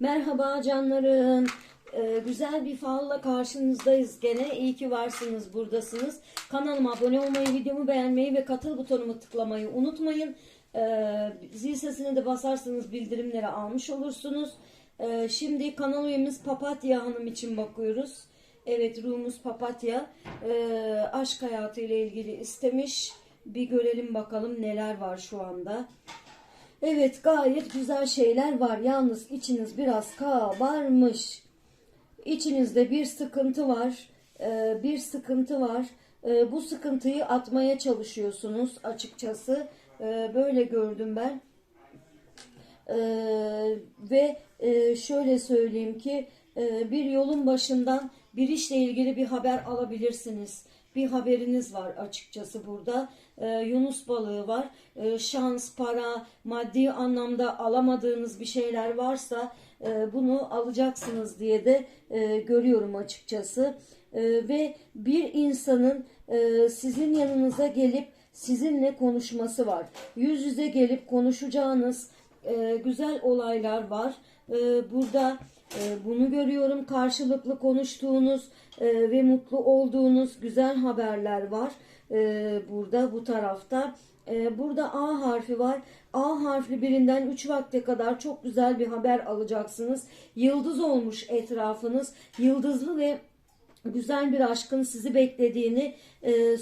Merhaba canlarım. Ee, güzel bir falla karşınızdayız gene. İyi ki varsınız, buradasınız. Kanalıma abone olmayı, videomu beğenmeyi ve katıl butonumu tıklamayı unutmayın. Ee, zil sesine de basarsanız bildirimleri almış olursunuz. Ee, şimdi kanal üyemiz Papatya Hanım için bakıyoruz. Evet, ruhumuz Papatya. Ee, aşk hayatı ile ilgili istemiş. Bir görelim bakalım neler var şu anda. Evet gayet güzel şeyler var. Yalnız içiniz biraz kabarmış. İçinizde bir sıkıntı var. Ee, bir sıkıntı var. Ee, bu sıkıntıyı atmaya çalışıyorsunuz açıkçası. Ee, böyle gördüm ben. Ve e, şöyle söyleyeyim ki e, bir yolun başından bir işle ilgili bir haber alabilirsiniz. Bir haberiniz var açıkçası burada. Ee, Yunus balığı var. Ee, şans, para, maddi anlamda alamadığınız bir şeyler varsa e, bunu alacaksınız diye de e, görüyorum açıkçası. E, ve bir insanın e, sizin yanınıza gelip sizinle konuşması var. Yüz yüze gelip konuşacağınız e, güzel olaylar var. E, burada bunu görüyorum. Karşılıklı konuştuğunuz e, ve mutlu olduğunuz güzel haberler var. E, burada bu tarafta. E, burada A harfi var. A harfli birinden 3 vakte kadar çok güzel bir haber alacaksınız. Yıldız olmuş etrafınız. Yıldızlı ve güzel bir aşkın sizi beklediğini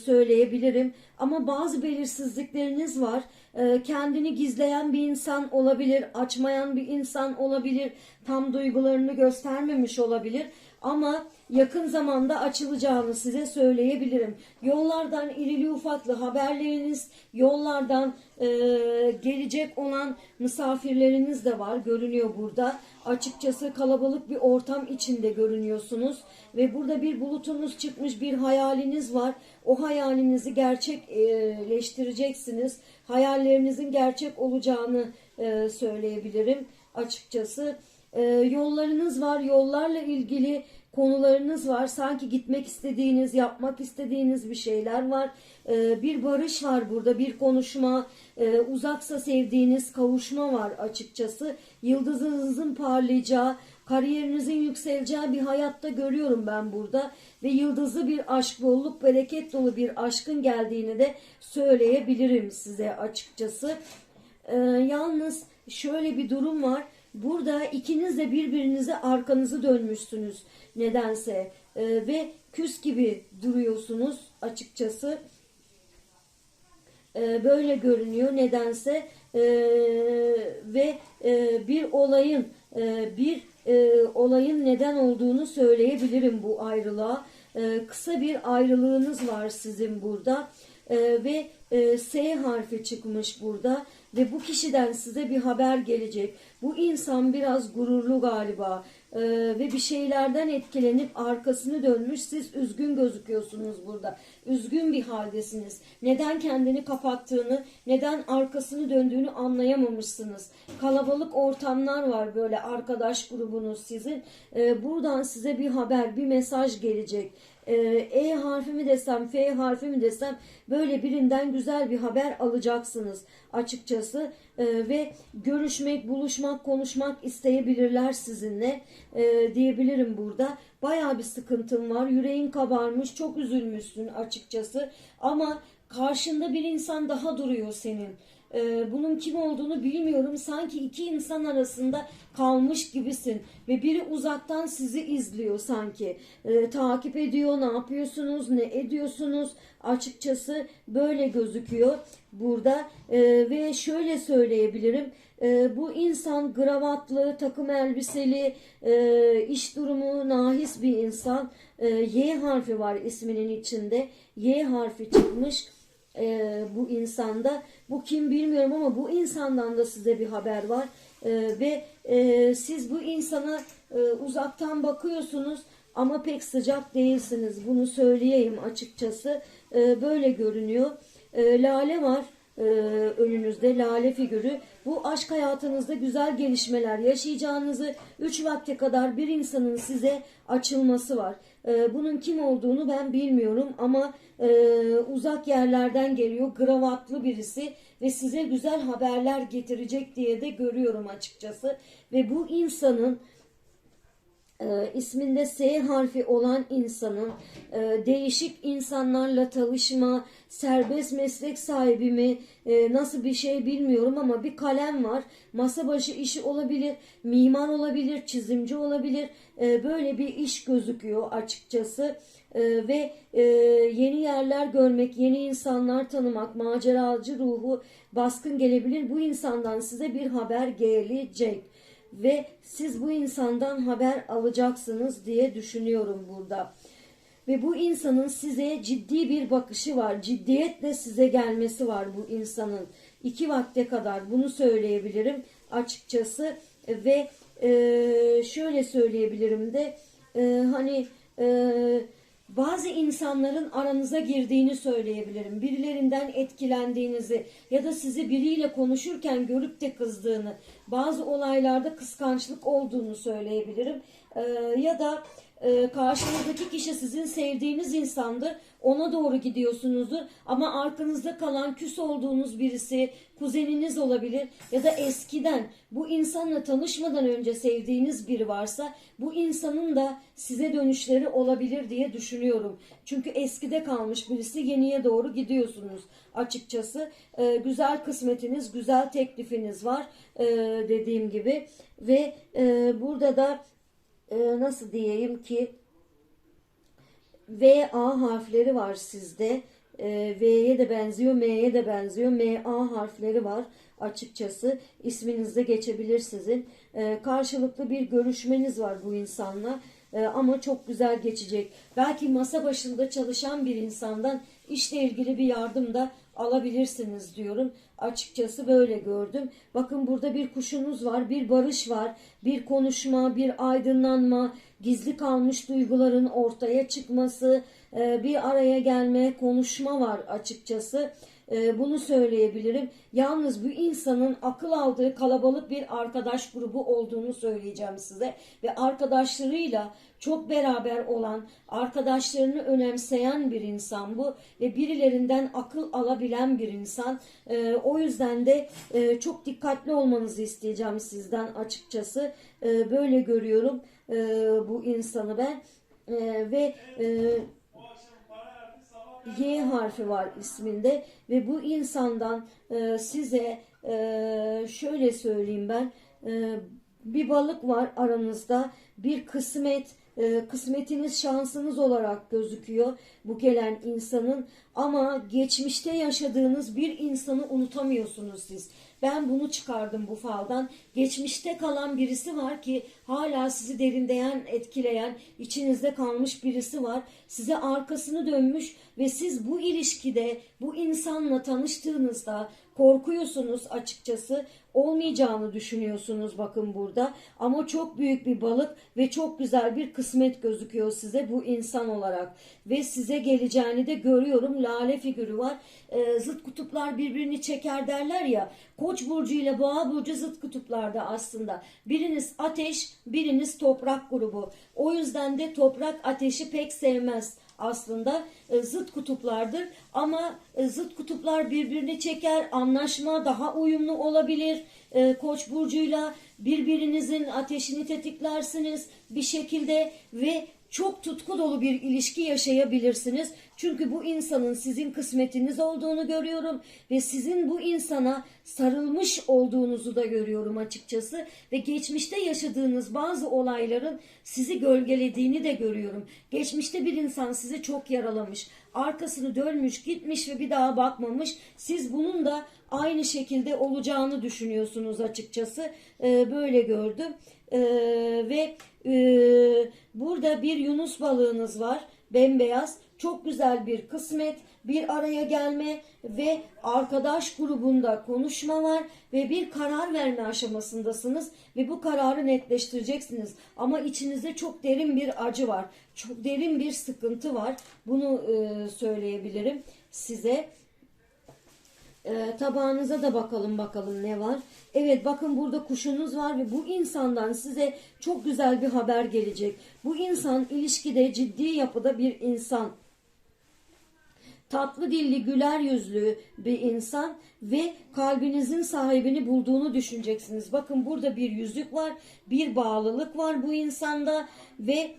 söyleyebilirim. Ama bazı belirsizlikleriniz var. E, kendini gizleyen bir insan olabilir, açmayan bir insan olabilir, tam duygularını göstermemiş olabilir. Ama yakın zamanda açılacağını size söyleyebilirim. Yollardan irili ufaklı haberleriniz, yollardan e, gelecek olan misafirleriniz de var görünüyor burada. Açıkçası kalabalık bir ortam içinde görünüyorsunuz ve burada bir bulutunuz çıkmış bir hayaliniz var. O hayalinizi gerçekleştireceksiniz. Hayallerinizin gerçek olacağını e, söyleyebilirim açıkçası. E, yollarınız var, yollarla ilgili konularınız var. Sanki gitmek istediğiniz, yapmak istediğiniz bir şeyler var. E, bir barış var burada, bir konuşma, e, uzaksa sevdiğiniz kavuşma var açıkçası. Yıldızınızın parlayacağı, kariyerinizin yükseleceği bir hayatta görüyorum ben burada. Ve yıldızlı bir aşk, bolluk, bereket dolu bir aşkın geldiğini de söyleyebilirim size açıkçası. E, yalnız şöyle bir durum var. Burada ikiniz de birbirinize arkanızı dönmüşsünüz nedense Ee, ve küs gibi duruyorsunuz açıkçası. Ee, böyle görünüyor nedense Ee, ve e, bir olayın e, bir e, olayın neden olduğunu söyleyebilirim bu ayrılığa. Ee, kısa bir ayrılığınız var sizin burada Ee, ve e, S harfi çıkmış burada ve bu kişiden size bir haber gelecek. Bu insan biraz gururlu galiba Ee, ve bir şeylerden etkilenip arkasını dönmüş. Siz üzgün gözüküyorsunuz burada. Üzgün bir haldesiniz. Neden kendini kapattığını, neden arkasını döndüğünü anlayamamışsınız. Kalabalık ortamlar var böyle arkadaş grubunuz sizin. Ee, buradan size bir haber, bir mesaj gelecek. Ee, E harfi mi desem, F harfi mi desem böyle birinden güzel bir haber alacaksınız açıkçası Ee, ve görüşmek, buluşmak, konuşmak isteyebilirler sizinle Ee, diyebilirim burada. Bayağı bir sıkıntın var, yüreğin kabarmış, çok üzülmüşsün açıkçası ama karşında bir insan daha duruyor senin. Ee, bunun kim olduğunu bilmiyorum. Sanki iki insan arasında kalmış gibisin ve biri uzaktan sizi izliyor sanki. Ee, takip ediyor, ne yapıyorsunuz, ne ediyorsunuz? Açıkçası böyle gözüküyor burada Ee, ve şöyle söyleyebilirim. Ee, bu insan gravatlı, takım elbiseli, e, iş durumu nahis bir insan. Ee, y harfi var isminin içinde. Y harfi çıkmış e, bu insanda. Bu kim bilmiyorum ama bu insandan da size bir haber var. E, ve e, siz bu insana e, uzaktan bakıyorsunuz ama pek sıcak değilsiniz. Bunu söyleyeyim açıkçası. E, böyle görünüyor. E, lale var e, önünüzde lale figürü. Bu aşk hayatınızda güzel gelişmeler yaşayacağınızı 3 vakte kadar bir insanın size açılması var. E, bunun kim olduğunu ben bilmiyorum ama e, uzak yerlerden geliyor. Gravatlı birisi ve size güzel haberler getirecek diye de görüyorum açıkçası. Ve bu insanın e, isminde S harfi olan insanın e, değişik insanlarla tanışma, serbest meslek sahibi mi, e, nasıl bir şey bilmiyorum ama bir kalem var. Masa başı işi olabilir, mimar olabilir, çizimci olabilir. E, böyle bir iş gözüküyor açıkçası. E, ve e, yeni yerler görmek, yeni insanlar tanımak, maceracı ruhu baskın gelebilir. Bu insandan size bir haber gelecek ve siz bu insandan haber alacaksınız diye düşünüyorum burada. Ve bu insanın size ciddi bir bakışı var. Ciddiyetle size gelmesi var bu insanın. iki vakte kadar bunu söyleyebilirim açıkçası. Ve e, şöyle söyleyebilirim de e, hani e, bazı insanların aranıza girdiğini söyleyebilirim. Birilerinden etkilendiğinizi ya da sizi biriyle konuşurken görüp de kızdığını, bazı olaylarda kıskançlık olduğunu söyleyebilirim. Ee, ya da e, karşınızdaki kişi sizin sevdiğiniz insandır. Ona doğru gidiyorsunuzdur. Ama arkanızda kalan küs olduğunuz birisi, kuzeniniz olabilir ya da eskiden bu insanla tanışmadan önce sevdiğiniz biri varsa bu insanın da size dönüşleri olabilir diye düşünüyorum. Çünkü eskide kalmış birisi yeniye doğru gidiyorsunuz açıkçası. Ee, güzel kısmetiniz, güzel teklifiniz var ee, dediğim gibi ve e, burada da e, nasıl diyeyim ki V A harfleri var sizde. E, V'ye de benziyor, M'ye de benziyor. M A harfleri var açıkçası. İsminizde geçebilir sizin. E, karşılıklı bir görüşmeniz var bu insanla. E, ama çok güzel geçecek. Belki masa başında çalışan bir insandan işle ilgili bir yardım da alabilirsiniz diyorum. Açıkçası böyle gördüm. Bakın burada bir kuşunuz var, bir barış var, bir konuşma, bir aydınlanma, gizli kalmış duyguların ortaya çıkması, e, bir araya gelme, konuşma var açıkçası. E, bunu söyleyebilirim. Yalnız bu insanın akıl aldığı kalabalık bir arkadaş grubu olduğunu söyleyeceğim size. Ve arkadaşlarıyla çok beraber olan, arkadaşlarını önemseyen bir insan bu. Ve birilerinden akıl alabilen bir insan. E, o yüzden de e, çok dikkatli olmanızı isteyeceğim sizden açıkçası. E, böyle görüyorum e, bu insanı ben. E, ve... E, Y harfi var isminde ve bu insandan e, size e, şöyle söyleyeyim ben e, bir balık var aranızda bir kısmet e, kısmetiniz şansınız olarak gözüküyor bu gelen insanın ama geçmişte yaşadığınız bir insanı unutamıyorsunuz siz. Ben bunu çıkardım bu faldan. Geçmişte kalan birisi var ki hala sizi derindeyen, etkileyen, içinizde kalmış birisi var. Size arkasını dönmüş ve siz bu ilişkide bu insanla tanıştığınızda korkuyorsunuz açıkçası. Olmayacağını düşünüyorsunuz bakın burada. Ama çok büyük bir balık ve çok güzel bir kısmet gözüküyor size bu insan olarak. Ve size geleceğini de görüyorum. Lale figürü var. Ee, zıt kutuplar birbirini çeker derler ya. Koç burcu ile boğa burcu zıt kutuplarda aslında. Biriniz ateş, biriniz toprak grubu. O yüzden de toprak ateşi pek sevmez aslında e, zıt kutuplardır ama e, zıt kutuplar birbirini çeker anlaşma daha uyumlu olabilir e, koç burcuyla birbirinizin ateşini tetiklersiniz bir şekilde ve çok tutku dolu bir ilişki yaşayabilirsiniz. Çünkü bu insanın sizin kısmetiniz olduğunu görüyorum ve sizin bu insana sarılmış olduğunuzu da görüyorum açıkçası ve geçmişte yaşadığınız bazı olayların sizi gölgelediğini de görüyorum. Geçmişte bir insan sizi çok yaralamış, arkasını dönmüş, gitmiş ve bir daha bakmamış. Siz bunun da aynı şekilde olacağını düşünüyorsunuz açıkçası. Ee, böyle gördüm. Ee, ve e, burada bir yunus balığınız var. Bembeyaz. Çok güzel bir kısmet, bir araya gelme ve arkadaş grubunda konuşma var ve bir karar verme aşamasındasınız ve bu kararı netleştireceksiniz. Ama içinizde çok derin bir acı var. Çok derin bir sıkıntı var. Bunu e, söyleyebilirim size. E, tabağınıza da bakalım bakalım ne var. Evet bakın burada kuşunuz var ve bu insandan size çok güzel bir haber gelecek. Bu insan ilişkide ciddi yapıda bir insan. tatlı dilli, güler yüzlü bir insan ve kalbinizin sahibini bulduğunu düşüneceksiniz. Bakın burada bir yüzük var, bir bağlılık var bu insanda ve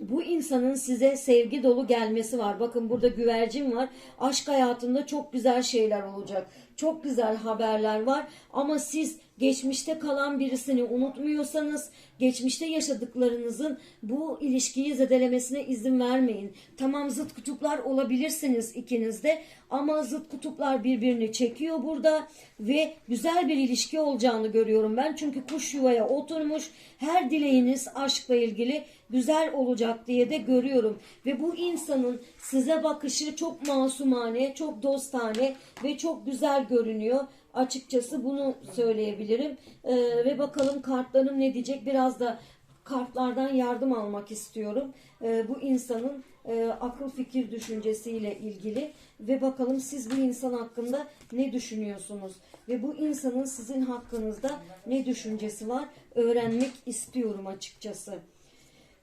bu insanın size sevgi dolu gelmesi var. Bakın burada güvercin var. Aşk hayatında çok güzel şeyler olacak. Çok güzel haberler var. Ama siz geçmişte kalan birisini unutmuyorsanız, geçmişte yaşadıklarınızın bu ilişkiyi zedelemesine izin vermeyin. Tamam zıt kutuplar olabilirsiniz ikiniz de ama zıt kutuplar birbirini çekiyor burada ve güzel bir ilişki olacağını görüyorum ben. Çünkü kuş yuvaya oturmuş. Her dileğiniz aşkla ilgili güzel olacak diye de görüyorum. Ve bu insanın size bakışı çok masumane, çok dostane ve çok güzel görünüyor. Açıkçası bunu söyleyebilirim. Ee, ve bakalım kartlarım ne diyecek? Biraz da kartlardan yardım almak istiyorum. Ee, bu insanın e, akıl fikir düşüncesiyle ilgili ve bakalım siz bu insan hakkında ne düşünüyorsunuz? Ve bu insanın sizin hakkınızda ne düşüncesi var? Öğrenmek istiyorum açıkçası.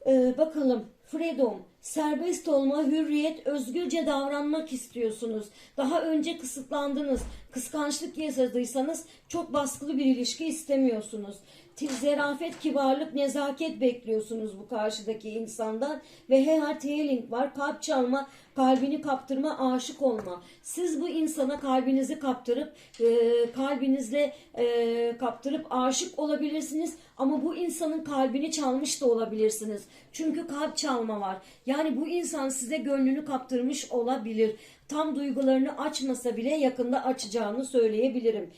Ee, bakalım freedom, serbest olma, hürriyet, özgürce davranmak istiyorsunuz. Daha önce kısıtlandınız. Kıskançlık yaşadıysanız çok baskılı bir ilişki istemiyorsunuz. Zerafet, kibarlık, nezaket bekliyorsunuz bu karşıdaki insandan. Ve heart healing var. Kalp çalma, kalbini kaptırma, aşık olma. Siz bu insana kalbinizi kaptırıp, e, kalbinizle e, kaptırıp aşık olabilirsiniz. Ama bu insanın kalbini çalmış da olabilirsiniz. Çünkü kalp çalma var. Yani bu insan size gönlünü kaptırmış olabilir. Tam duygularını açmasa bile yakında açacağını söyleyebilirim.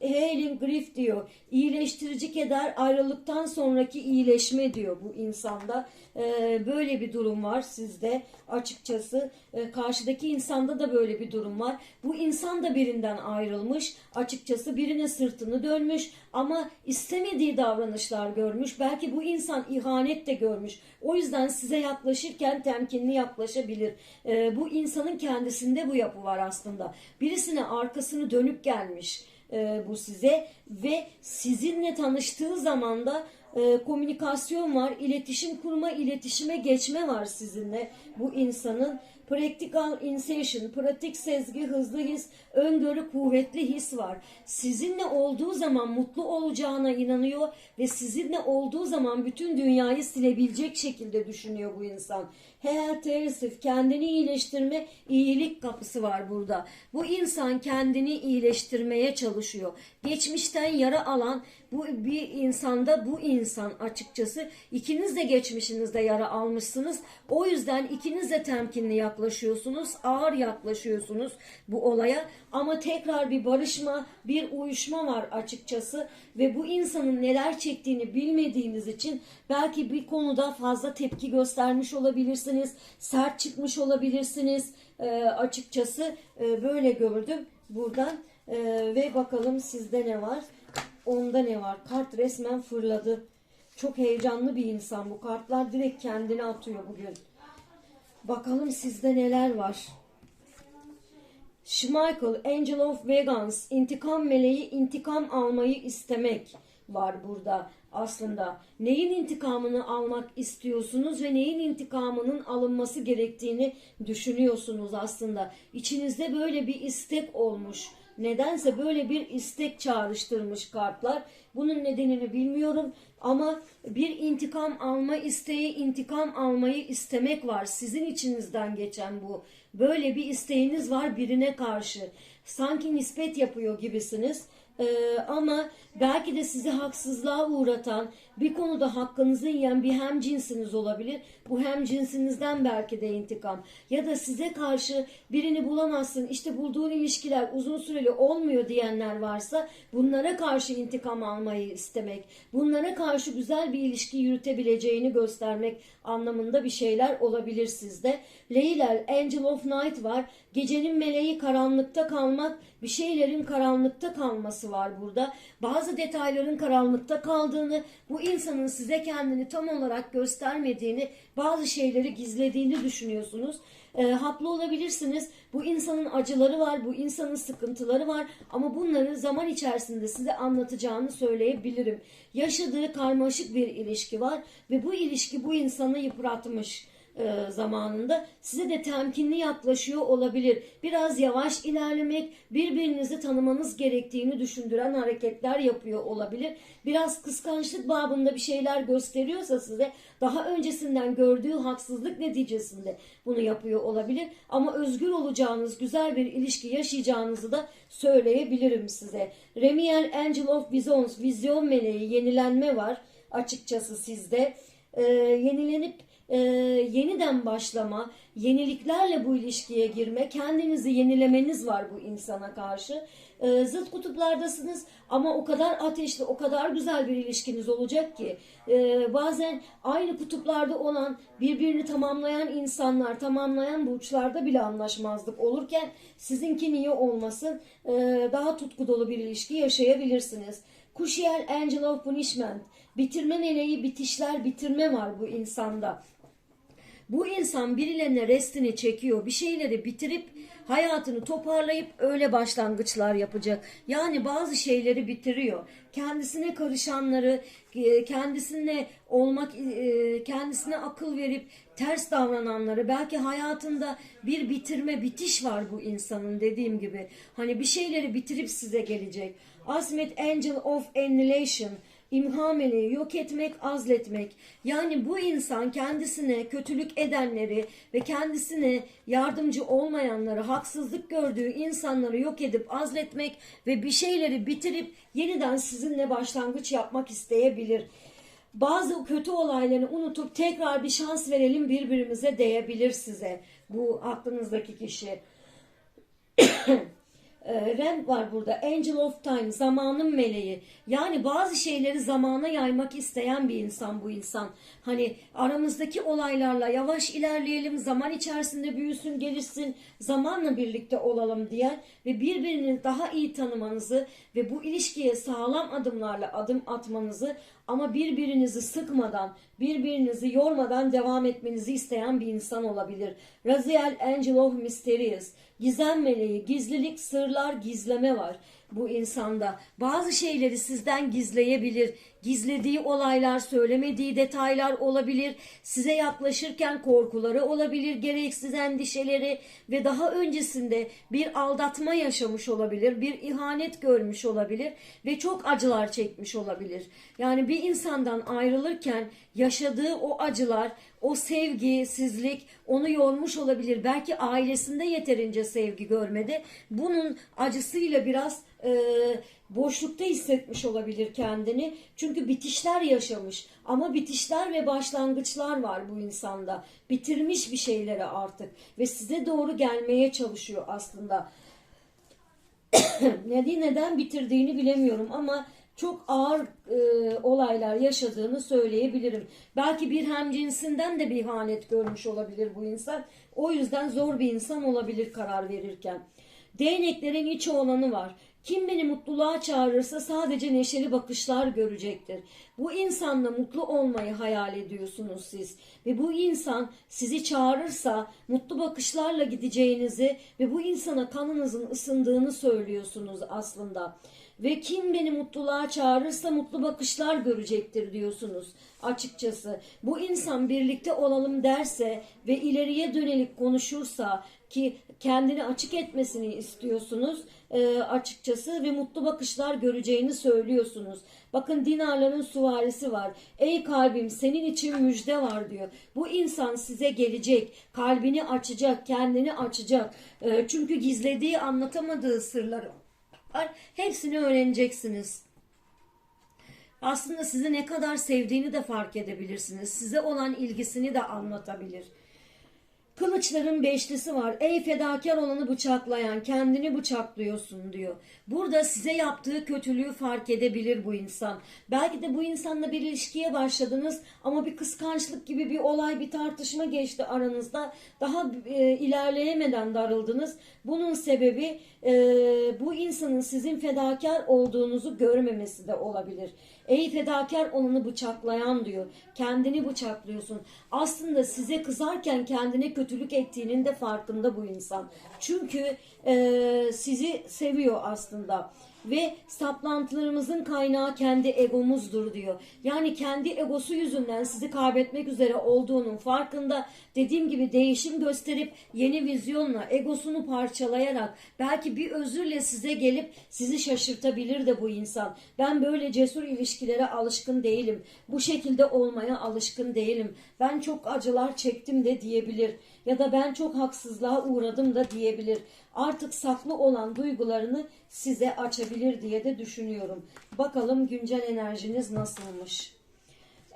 Healing grief diyor. İyileştirici keder ayrılıktan sonraki iyileşme diyor bu insanda. Ee, böyle bir durum var sizde açıkçası. Ee, karşıdaki insanda da böyle bir durum var. Bu insan da birinden ayrılmış. Açıkçası birine sırtını dönmüş ama istemediği davranışlar görmüş. Belki bu insan ihanet de görmüş. O yüzden size yaklaşırken temkinli yaklaşabilir. Ee, bu insanın kendisinde bu yapı var aslında. Birisine arkasını dönüp gelmiş e, bu size ve sizinle tanıştığı zaman da e, komünikasyon var, iletişim kurma, iletişime geçme var sizinle bu insanın. Practical insertion, pratik sezgi, hızlı his, öngörü, kuvvetli his var. Sizinle olduğu zaman mutlu olacağına inanıyor ve sizinle olduğu zaman bütün dünyayı silebilecek şekilde düşünüyor bu insan. Health Tersif, kendini iyileştirme, iyilik kapısı var burada. Bu insan kendini iyileştirmeye çalışıyor. Geçmişten yara alan bu bir insanda bu insan açıkçası ikiniz de geçmişinizde yara almışsınız. O yüzden ikiniz de temkinli yaklaşıyorsunuz, ağır yaklaşıyorsunuz bu olaya ama tekrar bir barışma, bir uyuşma var açıkçası ve bu insanın neler çektiğini bilmediğiniz için belki bir konuda fazla tepki göstermiş olabilirsiniz, sert çıkmış olabilirsiniz. Ee, açıkçası e, böyle gördüm buradan Ee, ve bakalım sizde ne var? Onda ne var? Kart resmen fırladı. Çok heyecanlı bir insan bu. Kartlar direkt kendini atıyor bugün. Bakalım sizde neler var? Schmeichel, Angel of Vegans, intikam meleği intikam almayı istemek var burada aslında. Neyin intikamını almak istiyorsunuz ve neyin intikamının alınması gerektiğini düşünüyorsunuz aslında. İçinizde böyle bir istek olmuş. Nedense böyle bir istek çağrıştırmış kartlar. Bunun nedenini bilmiyorum ama bir intikam alma isteği, intikam almayı istemek var. Sizin içinizden geçen bu. Böyle bir isteğiniz var birine karşı. Sanki nispet yapıyor gibisiniz. Ee, ama belki de sizi haksızlığa uğratan bir konuda hakkınızı yiyen bir hem cinsiniz olabilir. Bu hem cinsinizden belki de intikam. Ya da size karşı birini bulamazsın işte bulduğun ilişkiler uzun süreli olmuyor diyenler varsa bunlara karşı intikam almayı istemek. Bunlara karşı güzel bir ilişki yürütebileceğini göstermek anlamında bir şeyler olabilir sizde. Leylel, Angel of Night var. Gecenin meleği karanlıkta kalmak, bir şeylerin karanlıkta kalması var burada. Bazı detayların karanlıkta kaldığını, bu insanın size kendini tam olarak göstermediğini, bazı şeyleri gizlediğini düşünüyorsunuz. E, haklı olabilirsiniz. Bu insanın acıları var, bu insanın sıkıntıları var ama bunları zaman içerisinde size anlatacağını söyleyebilirim. Yaşadığı karmaşık bir ilişki var ve bu ilişki bu insanı yıpratmış. E, zamanında size de temkinli yaklaşıyor olabilir. Biraz yavaş ilerlemek, birbirinizi tanımanız gerektiğini düşündüren hareketler yapıyor olabilir. Biraz kıskançlık babında bir şeyler gösteriyorsa size daha öncesinden gördüğü haksızlık neticesinde bunu yapıyor olabilir. Ama özgür olacağınız, güzel bir ilişki yaşayacağınızı da söyleyebilirim size. Remiel Angel of Visions, vizyon meleği, yenilenme var açıkçası sizde. Ee, yenilenip e, yeniden başlama, yeniliklerle bu ilişkiye girme, kendinizi yenilemeniz var bu insana karşı. Ee, zıt kutuplardasınız ama o kadar ateşli, o kadar güzel bir ilişkiniz olacak ki e, bazen aynı kutuplarda olan birbirini tamamlayan insanlar, tamamlayan burçlarda bile anlaşmazlık olurken sizinki niye olmasın e, daha tutku dolu bir ilişki yaşayabilirsiniz. Kushiel Angel of Punishment, bitirme meleği, bitişler, bitirme var bu insanda. Bu insan birilerine restini çekiyor. Bir şeyleri bitirip hayatını toparlayıp öyle başlangıçlar yapacak. Yani bazı şeyleri bitiriyor. Kendisine karışanları, e, kendisine olmak, e, kendisine akıl verip ters davrananları, belki hayatında bir bitirme, bitiş var bu insanın dediğim gibi. Hani bir şeyleri bitirip size gelecek. Asmet Angel of Annihilation İmha meleği yok etmek, azletmek. Yani bu insan kendisine kötülük edenleri ve kendisine yardımcı olmayanları, haksızlık gördüğü insanları yok edip azletmek ve bir şeyleri bitirip yeniden sizinle başlangıç yapmak isteyebilir. Bazı kötü olayları unutup tekrar bir şans verelim birbirimize diyebilir size bu aklınızdaki kişi. E, Rem var burada. Angel of Time, zamanın meleği. Yani bazı şeyleri zamana yaymak isteyen bir insan bu insan. Hani aramızdaki olaylarla yavaş ilerleyelim, zaman içerisinde büyüsün, gelişsin, zamanla birlikte olalım diyen ve birbirini daha iyi tanımanızı ve bu ilişkiye sağlam adımlarla adım atmanızı ama birbirinizi sıkmadan, birbirinizi yormadan devam etmenizi isteyen bir insan olabilir. Raziel Angel of Mysterious, gizem meleği, gizlilik, sırlar, gizleme var bu insanda. Bazı şeyleri sizden gizleyebilir. Gizlediği olaylar, söylemediği detaylar olabilir. Size yaklaşırken korkuları olabilir, gereksiz endişeleri ve daha öncesinde bir aldatma yaşamış olabilir, bir ihanet görmüş olabilir ve çok acılar çekmiş olabilir. Yani bir insandan ayrılırken yaşadığı o acılar, o sevgisizlik onu yormuş olabilir. Belki ailesinde yeterince sevgi görmedi. Bunun acısıyla biraz e, boşlukta hissetmiş olabilir kendini. Çünkü bitişler yaşamış. Ama bitişler ve başlangıçlar var bu insanda. Bitirmiş bir şeyleri artık ve size doğru gelmeye çalışıyor aslında. ne neden bitirdiğini bilemiyorum ama çok ağır e, olaylar yaşadığını söyleyebilirim. Belki bir hemcinsinden de bir ihanet görmüş olabilir bu insan. O yüzden zor bir insan olabilir karar verirken. Değneklerin iç olanı var. Kim beni mutluluğa çağırırsa sadece neşeli bakışlar görecektir. Bu insanla mutlu olmayı hayal ediyorsunuz siz. Ve bu insan sizi çağırırsa mutlu bakışlarla gideceğinizi ve bu insana kanınızın ısındığını söylüyorsunuz aslında. Ve kim beni mutluluğa çağırırsa mutlu bakışlar görecektir diyorsunuz açıkçası. Bu insan birlikte olalım derse ve ileriye dönelik konuşursa ki kendini açık etmesini istiyorsunuz e, açıkçası ve mutlu bakışlar göreceğini söylüyorsunuz. Bakın dinarların suvarisi var. Ey kalbim senin için müjde var diyor. Bu insan size gelecek. Kalbini açacak, kendini açacak. E, çünkü gizlediği, anlatamadığı sırları. Hepsini öğreneceksiniz. Aslında sizi ne kadar sevdiğini de fark edebilirsiniz. Size olan ilgisini de anlatabilir. Kılıçların beşlisi var. Ey fedakar olanı bıçaklayan kendini bıçaklıyorsun diyor. Burada size yaptığı kötülüğü fark edebilir bu insan. Belki de bu insanla bir ilişkiye başladınız ama bir kıskançlık gibi bir olay bir tartışma geçti aranızda. Daha e, ilerleyemeden darıldınız. Bunun sebebi e, bu insanın sizin fedakar olduğunuzu görmemesi de olabilir. Ey fedakar olanı bıçaklayan diyor. Kendini bıçaklıyorsun. Aslında size kızarken kendine kötülük ettiğinin de farkında bu insan. Çünkü e, sizi seviyor aslında. Ve saplantılarımızın kaynağı kendi egomuzdur diyor. Yani kendi egosu yüzünden sizi kaybetmek üzere olduğunun farkında. Dediğim gibi değişim gösterip yeni vizyonla egosunu parçalayarak belki bir özürle size gelip sizi şaşırtabilir de bu insan. Ben böyle cesur ilişkilere alışkın değilim. Bu şekilde olmaya alışkın değilim. Ben çok acılar çektim de diyebilir. Ya da ben çok haksızlığa uğradım da diyebilir. Artık saklı olan duygularını size açabilir diye de düşünüyorum. Bakalım güncel enerjiniz nasılmış?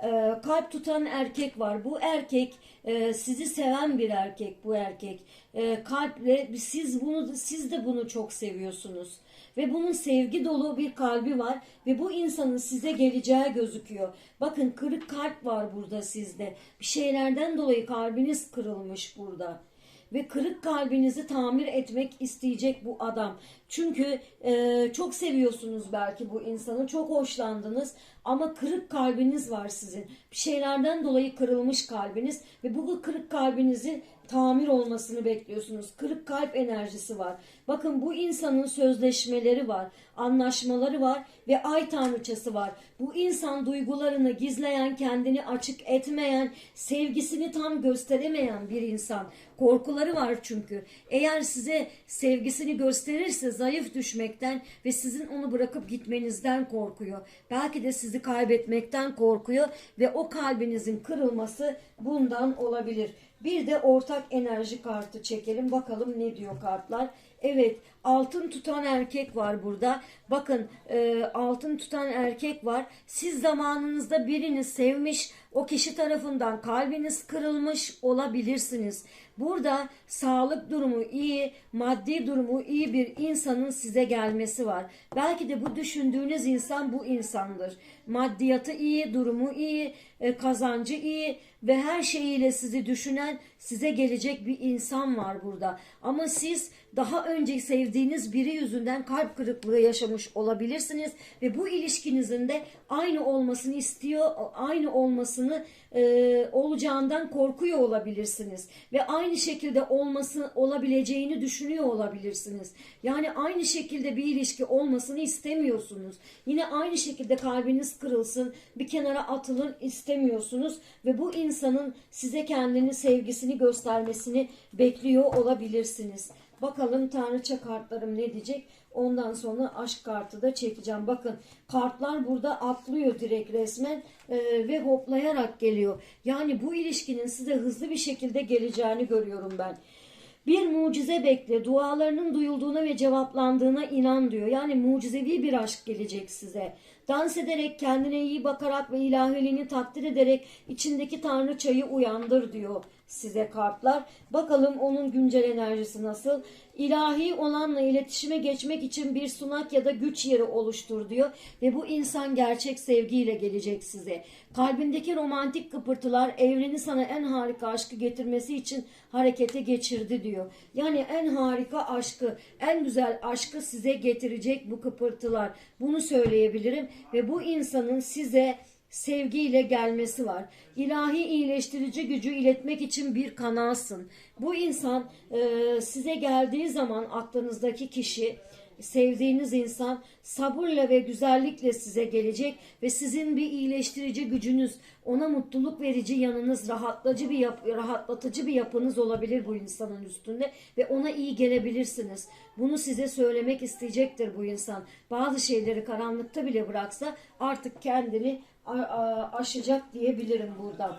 Ee, kalp tutan erkek var. Bu erkek e, sizi seven bir erkek bu erkek. E, kalple siz bunu siz de bunu çok seviyorsunuz ve bunun sevgi dolu bir kalbi var ve bu insanın size geleceği gözüküyor. Bakın kırık kalp var burada sizde. Bir şeylerden dolayı kalbiniz kırılmış burada ve kırık kalbinizi tamir etmek isteyecek bu adam. Çünkü e, çok seviyorsunuz belki bu insanı, çok hoşlandınız ama kırık kalbiniz var sizin. Bir şeylerden dolayı kırılmış kalbiniz ve bu kırık kalbinizin tamir olmasını bekliyorsunuz. Kırık kalp enerjisi var. Bakın bu insanın sözleşmeleri var, anlaşmaları var ve ay tanrıçası var. Bu insan duygularını gizleyen, kendini açık etmeyen, sevgisini tam gösteremeyen bir insan. Korkuları var çünkü. Eğer size sevgisini gösterirse zayıf düşmekten ve sizin onu bırakıp gitmenizden korkuyor. Belki de sizi kaybetmekten korkuyor ve o kalbinizin kırılması bundan olabilir. Bir de ortak enerji kartı çekelim. Bakalım ne diyor kartlar. Evet altın tutan erkek var burada. Bakın e, altın tutan erkek var. Siz zamanınızda birini sevmiş, o kişi tarafından kalbiniz kırılmış olabilirsiniz. Burada sağlık durumu iyi, maddi durumu iyi bir insanın size gelmesi var. Belki de bu düşündüğünüz insan bu insandır. Maddiyatı iyi, durumu iyi, e, kazancı iyi ve her şeyiyle sizi düşünen size gelecek bir insan var burada. Ama siz daha önce sevdiğiniz biri yüzünden kalp kırıklığı yaşamış olabilirsiniz ve bu ilişkinizin de aynı olmasını istiyor, aynı olmasını e, olacağından korkuyor olabilirsiniz ve aynı şekilde olması olabileceğini düşünüyor olabilirsiniz. Yani aynı şekilde bir ilişki olmasını istemiyorsunuz. Yine aynı şekilde kalbiniz kırılsın, bir kenara atılın istemiyorsunuz ve bu insanın size kendini sevgisini göstermesini bekliyor olabilirsiniz. Bakalım tanrıça kartlarım ne diyecek? Ondan sonra aşk kartı da çekeceğim. Bakın kartlar burada atlıyor direkt resmen e, ve hoplayarak geliyor. Yani bu ilişkinin size hızlı bir şekilde geleceğini görüyorum ben. Bir mucize bekle, dualarının duyulduğuna ve cevaplandığına inan diyor. Yani mucizevi bir aşk gelecek size. Dans ederek, kendine iyi bakarak ve ilahiliğini takdir ederek içindeki tanrıçayı uyandır diyor size kartlar. Bakalım onun güncel enerjisi nasıl? İlahi olanla iletişime geçmek için bir sunak ya da güç yeri oluştur diyor. Ve bu insan gerçek sevgiyle gelecek size. Kalbindeki romantik kıpırtılar evreni sana en harika aşkı getirmesi için harekete geçirdi diyor. Yani en harika aşkı, en güzel aşkı size getirecek bu kıpırtılar. Bunu söyleyebilirim ve bu insanın size sevgiyle gelmesi var. İlahi iyileştirici gücü iletmek için bir kanalsın. Bu insan e, size geldiği zaman aklınızdaki kişi sevdiğiniz insan sabırla ve güzellikle size gelecek ve sizin bir iyileştirici gücünüz, ona mutluluk verici yanınız, rahatlatıcı bir yap rahatlatıcı bir yapınız olabilir bu insanın üstünde ve ona iyi gelebilirsiniz. Bunu size söylemek isteyecektir bu insan. Bazı şeyleri karanlıkta bile bıraksa artık kendini aşacak diyebilirim burada.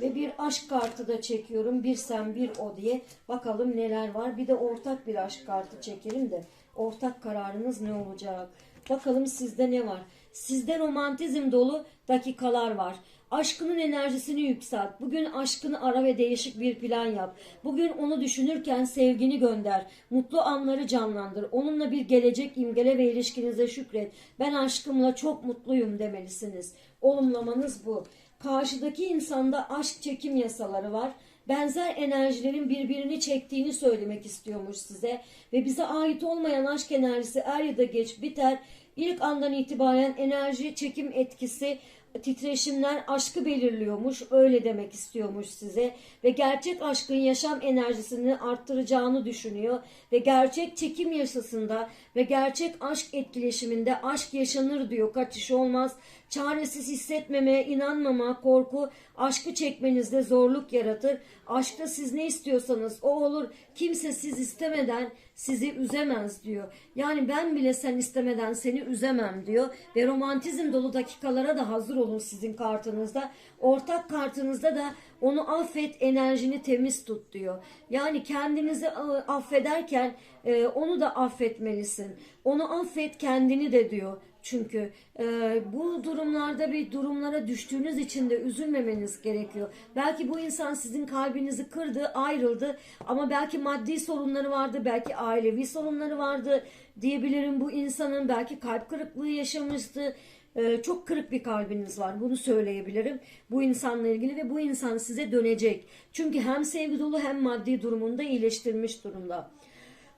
Ve bir aşk kartı da çekiyorum. Bir sen bir o diye. Bakalım neler var. Bir de ortak bir aşk kartı çekelim de. Ortak kararınız ne olacak? Bakalım sizde ne var? Sizde romantizm dolu dakikalar var. Aşkının enerjisini yükselt. Bugün aşkını ara ve değişik bir plan yap. Bugün onu düşünürken sevgini gönder. Mutlu anları canlandır. Onunla bir gelecek imgele ve ilişkinize şükret. Ben aşkımla çok mutluyum demelisiniz. Olumlamanız bu. Karşıdaki insanda aşk çekim yasaları var benzer enerjilerin birbirini çektiğini söylemek istiyormuş size ve bize ait olmayan aşk enerjisi er ya da geç biter. İlk andan itibaren enerji çekim etkisi titreşimler aşkı belirliyormuş. Öyle demek istiyormuş size. Ve gerçek aşkın yaşam enerjisini arttıracağını düşünüyor. Ve gerçek çekim yasasında ve gerçek aşk etkileşiminde aşk yaşanır diyor. Kaçış olmaz. Çaresiz hissetmeme, inanmama, korku aşkı çekmenizde zorluk yaratır. Aşkta siz ne istiyorsanız o olur. Kimse siz istemeden sizi üzemez diyor. Yani ben bile sen istemeden seni üzemem diyor. Ve romantizm dolu dakikalara da hazır olun sizin kartınızda. Ortak kartınızda da onu affet enerjini temiz tut diyor. Yani kendinizi e, affederken e, onu da affetmelisin. Onu affet kendini de diyor. Çünkü e, bu durumlarda bir durumlara düştüğünüz için de üzülmemeniz gerekiyor. Belki bu insan sizin kalbinizi kırdı, ayrıldı ama belki maddi sorunları vardı, belki ailevi sorunları vardı diyebilirim bu insanın. Belki kalp kırıklığı yaşamıştı. E, çok kırık bir kalbiniz var. Bunu söyleyebilirim bu insanla ilgili ve bu insan size dönecek. Çünkü hem sevgi dolu hem maddi durumunda iyileştirmiş durumda.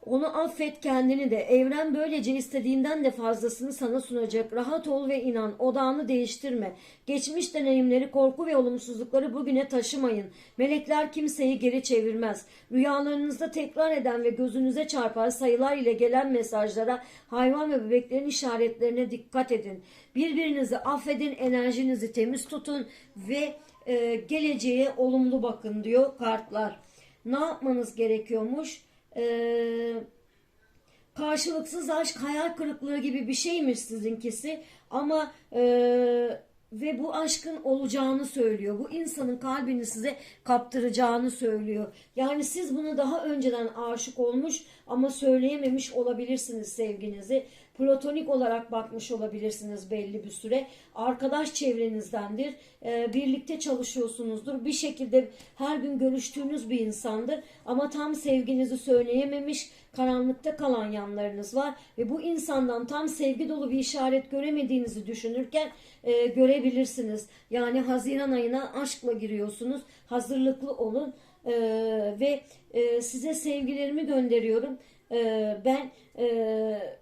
Onu affet kendini de. Evren böylece istediğinden de fazlasını sana sunacak. Rahat ol ve inan. Odağını değiştirme. Geçmiş deneyimleri, korku ve olumsuzlukları bugüne taşımayın. Melekler kimseyi geri çevirmez. Rüyalarınızda tekrar eden ve gözünüze çarpan sayılar ile gelen mesajlara, hayvan ve bebeklerin işaretlerine dikkat edin. Birbirinizi affedin, enerjinizi temiz tutun ve e, geleceğe olumlu bakın diyor kartlar. Ne yapmanız gerekiyormuş? Ee, karşılıksız aşk hayal kırıklığı gibi bir şeymiş sizinkisi ama e, ve bu aşkın olacağını söylüyor. Bu insanın kalbini size kaptıracağını söylüyor. Yani siz bunu daha önceden aşık olmuş ama söyleyememiş olabilirsiniz sevginizi. Platonik olarak bakmış olabilirsiniz belli bir süre. Arkadaş çevrenizdendir. Ee, birlikte çalışıyorsunuzdur. Bir şekilde her gün görüştüğünüz bir insandır. Ama tam sevginizi söyleyememiş karanlıkta kalan yanlarınız var. Ve bu insandan tam sevgi dolu bir işaret göremediğinizi düşünürken e, görebilirsiniz. Yani Haziran ayına aşkla giriyorsunuz. Hazırlıklı olun. Ee, ve e, size sevgilerimi gönderiyorum. Ee, ben e,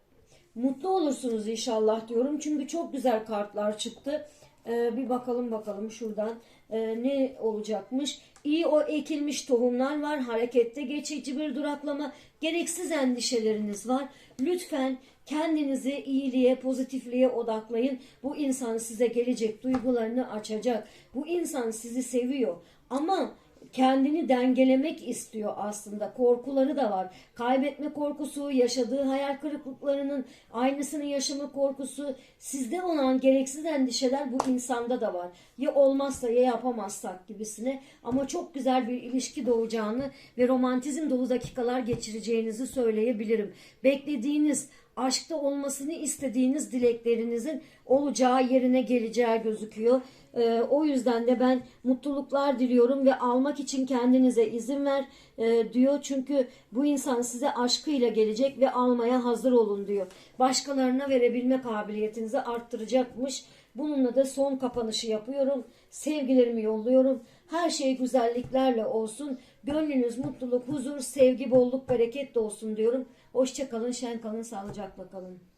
mutlu olursunuz inşallah diyorum. Çünkü çok güzel kartlar çıktı. Ee, bir bakalım bakalım şuradan Ee, ne olacakmış. İyi o ekilmiş tohumlar var. Harekette geçici bir duraklama. Gereksiz endişeleriniz var. Lütfen kendinizi iyiliğe, pozitifliğe odaklayın. Bu insan size gelecek duygularını açacak. Bu insan sizi seviyor. Ama kendini dengelemek istiyor aslında. Korkuları da var. Kaybetme korkusu, yaşadığı hayal kırıklıklarının aynısını yaşama korkusu, sizde olan gereksiz endişeler bu insanda da var. Ya olmazsa ya yapamazsak gibisine. Ama çok güzel bir ilişki doğacağını ve romantizm dolu dakikalar geçireceğinizi söyleyebilirim. Beklediğiniz aşkta olmasını istediğiniz dileklerinizin olacağı yerine geleceği gözüküyor. Ee, o yüzden de ben mutluluklar diliyorum ve almak için kendinize izin ver e, diyor. Çünkü bu insan size aşkıyla gelecek ve almaya hazır olun diyor. Başkalarına verebilme kabiliyetinizi arttıracakmış. Bununla da son kapanışı yapıyorum. Sevgilerimi yolluyorum. Her şey güzelliklerle olsun. Gönlünüz mutluluk, huzur, sevgi, bolluk, bereket de olsun diyorum. Hoşça kalın, şen kalın, sağlıcakla kalın.